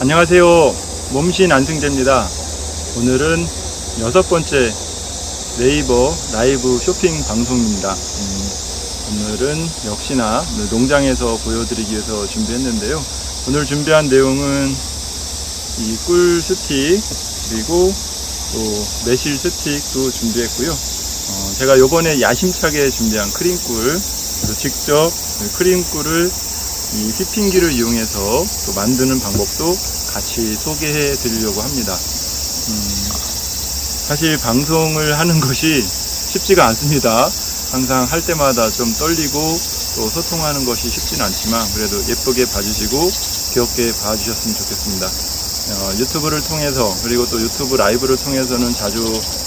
안녕하세요. 몸신 안승재입니다. 오늘은 여섯 번째 네이버 라이브 쇼핑 방송입니다. 음, 오늘은 역시나 농장에서 보여드리기 위해서 준비했는데요. 오늘 준비한 내용은 이 꿀 스틱 그리고 또 매실 스틱도 준비했고요. 어, 제가 요번에 야심차게 준비한 크림꿀 직접 그 크림꿀을 이 휘핑기를 이용해서 또 만드는 방법도 같이 소개해 드리려고 합니다. 음, 사실 방송을 하는 것이 쉽지가 않습니다. 항상 할 때마다 좀 떨리고 또 소통하는 것이 쉽지는 않지만 그래도 예쁘게 봐주시고 귀엽게 봐주셨으면 좋겠습니다. 어, 유튜브를 통해서 그리고 또 유튜브 라이브를 통해서는 자주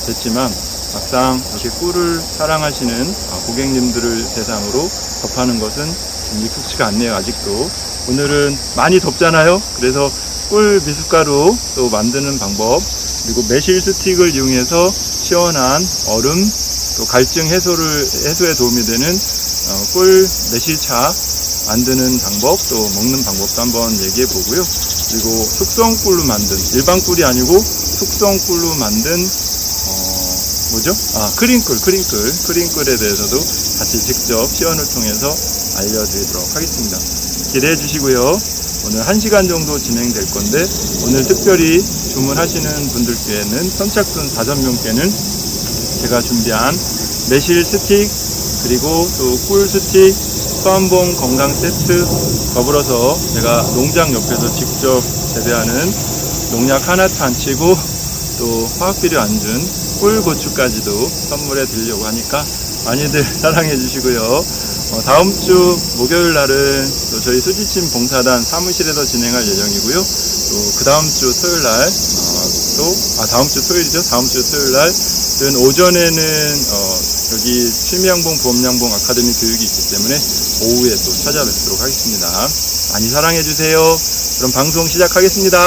뵀지만 막상 이렇게 꿀을 사랑하시는 어, 고객님들을 대상으로 접하는 것은 좀 익숙치가 않네요 아직도. 오늘은 많이 덥잖아요. 그래서 꿀 미숫가루 또 만드는 방법 그리고 매실 스틱을 이용해서 시원한 얼음 또 갈증 해소를 해소에 도움이 되는 어, 꿀 매실차 만드는 방법 또 먹는 방법도 한번 얘기해 보고요. 그리고 숙성 꿀로 만든 일반 꿀이 아니고 숙성 꿀로 만든 어, 뭐죠? 아 크림꿀 크림꿀. 크림꿀에 대해서도 같이 직접 시연을 통해서 알려드리도록 하겠습니다. 기대해 주시고요. 오늘 1시간 정도 진행될 건데 오늘 특별히 주문하시는 분들께는 선착순 5명께는 제가 준비한 매실 스틱 그리고 또 꿀 스틱 수한봉 건강 세트 더불어서 제가 농장 옆에서 직접 재배하는 농약 하나도 안 치고 또 화학비료 안 준 꿀고추까지도 선물해 드리려고 하니까 많이들 사랑해 주시고요. 어, 다음 주 목요일 날은 또 저희 수지침 봉사단 사무실에서 진행할 예정이고요. 또 그 다음 주 토요일 날, 어, 또, 아, 다음 주 토요일이죠. 다음 주 토요일 날은 오전에는, 어, 여기 취미양봉 보험양봉 아카데미 교육이 있기 때문에 오후에 또 찾아뵙도록 하겠습니다. 많이 사랑해 주세요. 그럼 방송 시작하겠습니다.